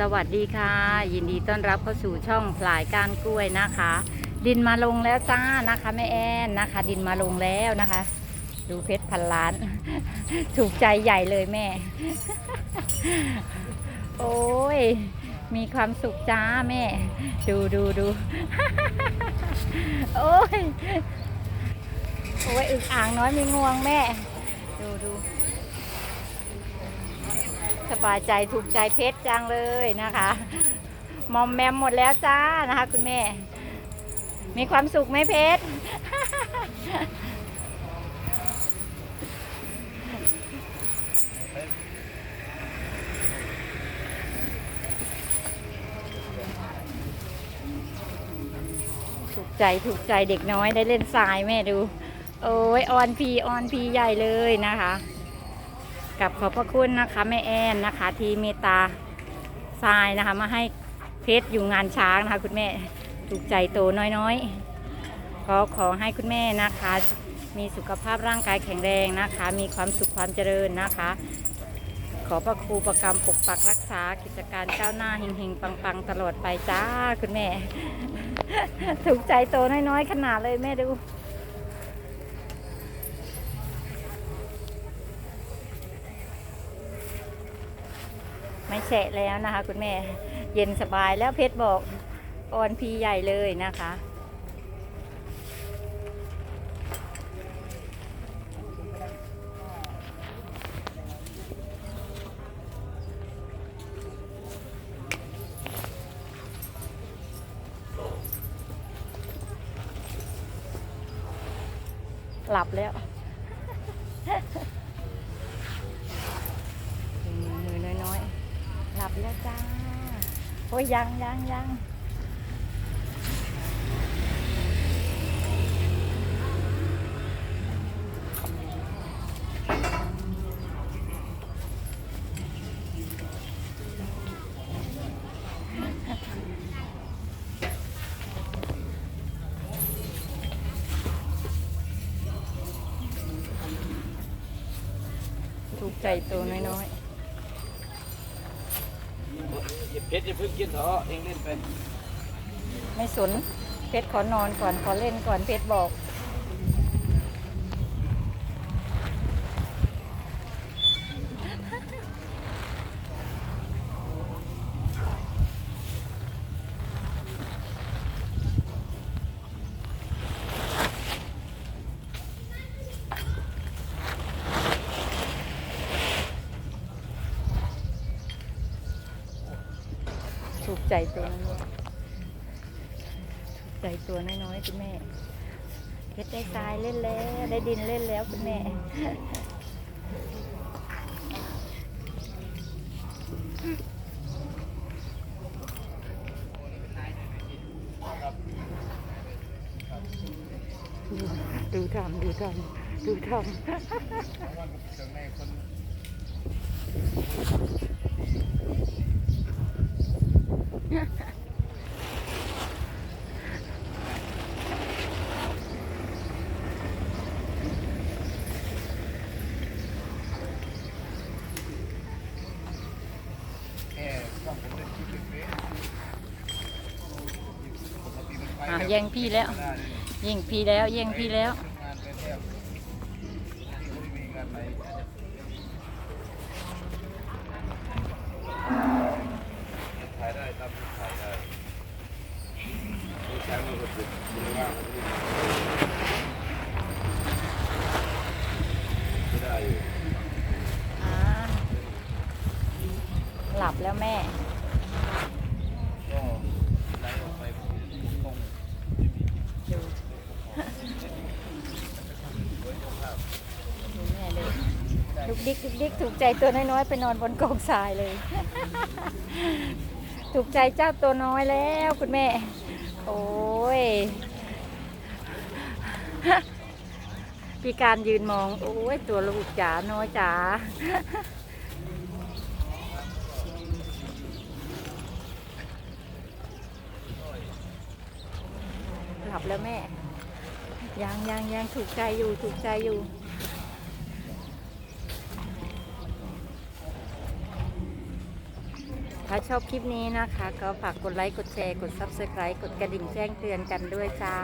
สวัสดีค่ะ ยินดีต้อนรับเข้าสู่ช่องพลายก้านกล้วยนะคะ ดินมาลงแล้วจ้านะคะแม่แอนนะคะ ดินมาลงแล้วนะคะ ดูเพชรพันล้าน ถูกใจใหญ่เลยแม่ โอ้ย มีความสุขจ้าแม่ ดูดูดูโอ้ยโอ้ยอึกอ่างน้อยมีงวงแม่ ดูดู สบายใจถูกใจเพชรจังเลยนะคะ มอมแมมหมดแล้วจ้านะคะ คุณแม่ มีความสุขไหมเพชรถูกใจถูกใจเด็กน้อยได้เล่นทรายแม่ดู โอ้ยออนพีออนพีใหญ่เลยนะคะ กับขอบพระคุณนะคะแม่แอนนะคะ ที่เมตตาทรายนะคะ มาให้เพชรอยู่งานช้างนะคะ คุณแม่ถูกใจโตน้อยๆก็ขอให้คุณแม่นะคะ มีสุขภาพร่างกายแข็งแรงนะคะ มีความสุขความเจริญนะคะ ขอพระครูประกรรมปกปักรักษากิจการก้าวหน้าเฮงๆปังๆ ตลอดไปจ้าคุณแม่ ถูกใจโตน้อยๆ ขนาดเลยแม่ดู แฉะแล้วนะคะ คุณแม่เย็นสบายแล้วเพชรบอกออนพีใหญ่เลยนะคะหลับแล้ว แล้วจ้า โอ้ยยังยังยังถูกใจตัวน้อย่าเพ ชรจะพึ่งกินเถอะเองเล่นไป ไม่สนเพชรขอนอนก่อนขอเล่นก่อนเพชรบอก ถูกใจตัวน้อยถูกใจตัวน้อยๆคุณแม่เพชรได้ทรายเล่นแล้ว ได้ดินเล่นแล้วคุณแม่ดูทำดูทำดูทำอะ แย่งพี่แล้ว แย่งพี่แล้ว แย่งพี่แล้ว ถ่ายได้ตามที่ถ่ายได้ใช้มือก็ติดมือว่างไม่ได้อยู่ อ่า หลับแล้วแม่ก็ไหลออกไปตรงดูดูแม่เลยดุกดิกดุกดิกถูกใจตัวน้อยๆไปนอนบนกองทรายเลย ถูกใจเจ้าตัวน้อยแล้วคุณแม่ โอ้ยพี่การยืนมอง โอ้ย ตัวลูกจ๋า น้อยจ๋า หลับแล้วแม่ ยังยังยังถูกใจอยู่ ถูกใจอยู่ ถ ถ้าชอบคลิปนี้นะคะ ก็ฝากกดไลค์ กดแชร์ กด Subscribe กดกระดิ่งแจ้งเตือนกันด้วยจ้า